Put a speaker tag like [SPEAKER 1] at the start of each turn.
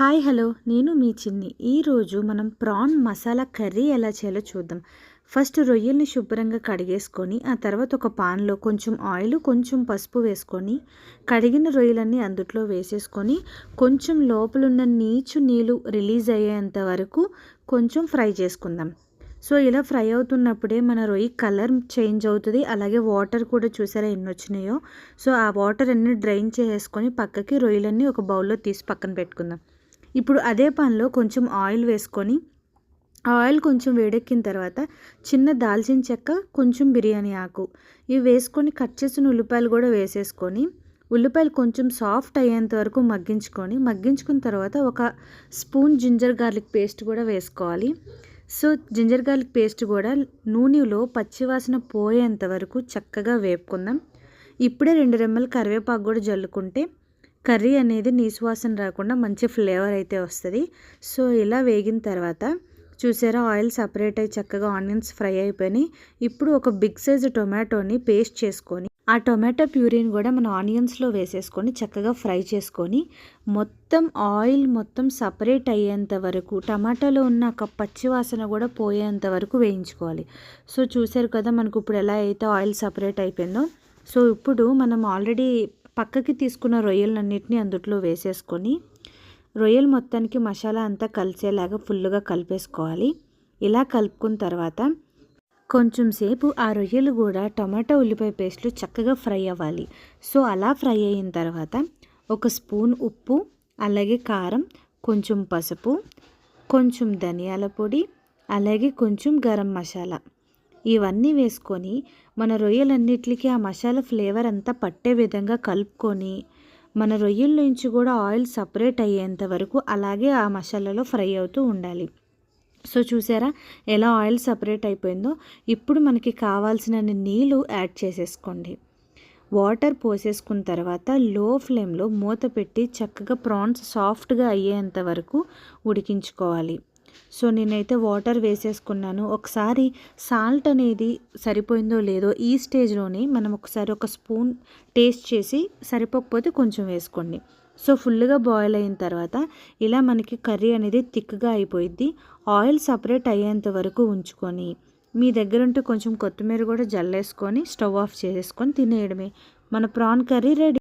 [SPEAKER 1] Hi hello. నేను మీ చిన్ని. ఈరోజు మనం ప్రాన్ మసాలా కర్రీ ఎలా చేయాలో చూద్దాం. ఫస్ట్ రొయ్యల్ని శుభ్రంగా కడిగేసుకొని ఆ తర్వాత ఒక పాన్లో కొంచెం ఆయిల్ కొంచెం పసుపు వేసుకొని కడిగిన రొయ్యలన్నీ అందుట్లో వేసేసుకొని కొంచెం లోపలున్న నీచు నీళ్ళు రిలీజ్ అయ్యేంత వరకు కొంచెం ఫ్రై చేసుకుందాం. సో ఇలా ఫ్రై అవుతున్నప్పుడే మన రొయ్యి కలర్ చేంజ్ అవుతుంది. అలాగే వాటర్ కూడా చూసారా ఎన్ని వచ్చినాయో సో ఆ వాటర్ అన్నీ డ్రైన్ చేసుకొని పక్కకి రొయ్యలన్నీ ఒక బౌల్లో తీసి పక్కన పెట్టుకుందాం. ఇప్పుడు అదే పాన్లో కొంచెం ఆయిల్ వేసుకొని ఆయిల్ కొంచెం వేడెక్కిన తర్వాత చిన్న దాల్చిన చెక్క కొంచెం బిర్యానీ ఆకు. ఇవి వేసుకొని కట్ చేసిన ఉల్లిపాయలు కూడా వేసేసుకొని ఉల్లిపాయలు కొంచెం సాఫ్ట్ అయ్యేంత వరకు మగ్గించుకొని మగ్గించుకున్న తర్వాత ఒక స్పూన్ జింజర్ గార్లిక్ పేస్ట్ కూడా వేసుకోవాలి. సో జింజర్ గార్లిక్ పేస్ట్ కూడా నూనెలో పచ్చివాసన పోయేంత వరకు చక్కగా వేపుకుందాం. ఇప్పుడే రెండు రెమ్మలు కరివేపాకు కూడా జల్లుకుంటే కర్రీ అనేది నీసువాసన రాకుండా మంచి ఫ్లేవర్ అయితే వస్తుంది. సో ఇలా వేగిన తర్వాత చూసారా ఆయిల్ సపరేట్ అయ్యి చక్కగా ఆనియన్స్ ఫ్రై అయిపోయినాయి. ఇప్పుడు ఒక బిగ్ సైజ్ టొమాటోని పేస్ట్ చేసుకొని ఆ టొమాటో ప్యూరీని కూడా మన ఆనియన్స్లో వేసేసుకొని చక్కగా ఫ్రై చేసుకొని మొత్తం ఆయిల్ మొత్తం సపరేట్ అయ్యేంత వరకు టమాటాలో ఉన్న ఒక పచ్చివాసన కూడా పోయేంత వరకు వేయించుకోవాలి. సో చూసారు కదా మనకు ఇప్పుడు ఎలా అయితే ఆయిల్ సపరేట్ అయిపోయిందో. సో ఇప్పుడు మనం ఆల్రెడీ పక్కకి తీసుకున్న రొయ్యలన్నింటినీ అందుట్లో వేసేసుకొని రొయ్యలు మొత్తానికి మసాలా అంతా కలిసేలాగా ఫుల్గా కలిపేసుకోవాలి. ఇలా కలుపుకున్న తర్వాత కొంచెం సేపు ఆ రొయ్యలు కూడా టమాటా ఉల్లిపాయ పేస్ట్లు చక్కగా ఫ్రై అవ్వాలి. సో అలా ఫ్రై అయిన తర్వాత ఒక స్పూన్ ఉప్పు అలాగే కారం కొంచెం పసుపు కొంచెం ధనియాల పొడి అలాగే కొంచెం గరం మసాలా ఇవన్నీ వేసుకొని మన రొయ్యలన్నిటికీ ఆ మసాలా ఫ్లేవర్ అంతా పట్టే విధంగా కలుపుకొని మన రొయ్యల నుంచి కూడా ఆయిల్ సపరేట్ అయ్యేంత వరకు అలాగే ఆ మసాలాలో ఫ్రై అవుతూ ఉండాలి. సో చూసారా ఎలా ఆయిల్ సపరేట్ అయిపోయిందో? ఇప్పుడు మనకి కావాల్సిన నీళ్ళు యాడ్ చేసేసుకోండి. వాటర్ పోసేసుకున్న తర్వాత లో ఫ్లేమ్లో మూత పెట్టి చక్కగా ప్రాన్స్ సాఫ్ట్గా అయ్యేంత వరకు ఉడికించుకోవాలి. సో నేనైతే వాటర్ వేసేసుకున్నాను. ఒకసారి సాల్ట్ అనేది సరిపోయిందో లేదో ఈ స్టేజ్లోనే మనం ఒకసారి ఒక స్పూన్ టేస్ట్ చేసి సరిపోకపోతే కొంచెం వేసుకోండి. సో ఫుల్గా బాయిల్ అయిన తర్వాత ఇలా మనకి కర్రీ అనేది థిక్గా అయిపోయిద్ది. ఆయిల్ సపరేట్ అయ్యేంత వరకు ఉంచుకొని మీ దగ్గర ఉంటే కొంచెం కొత్తిమీర కూడా జల్లేసుకొని స్టవ్ ఆఫ్ చేసేసుకొని తినేయడమే. మన ప్రాన్ కర్రీ రెడీ.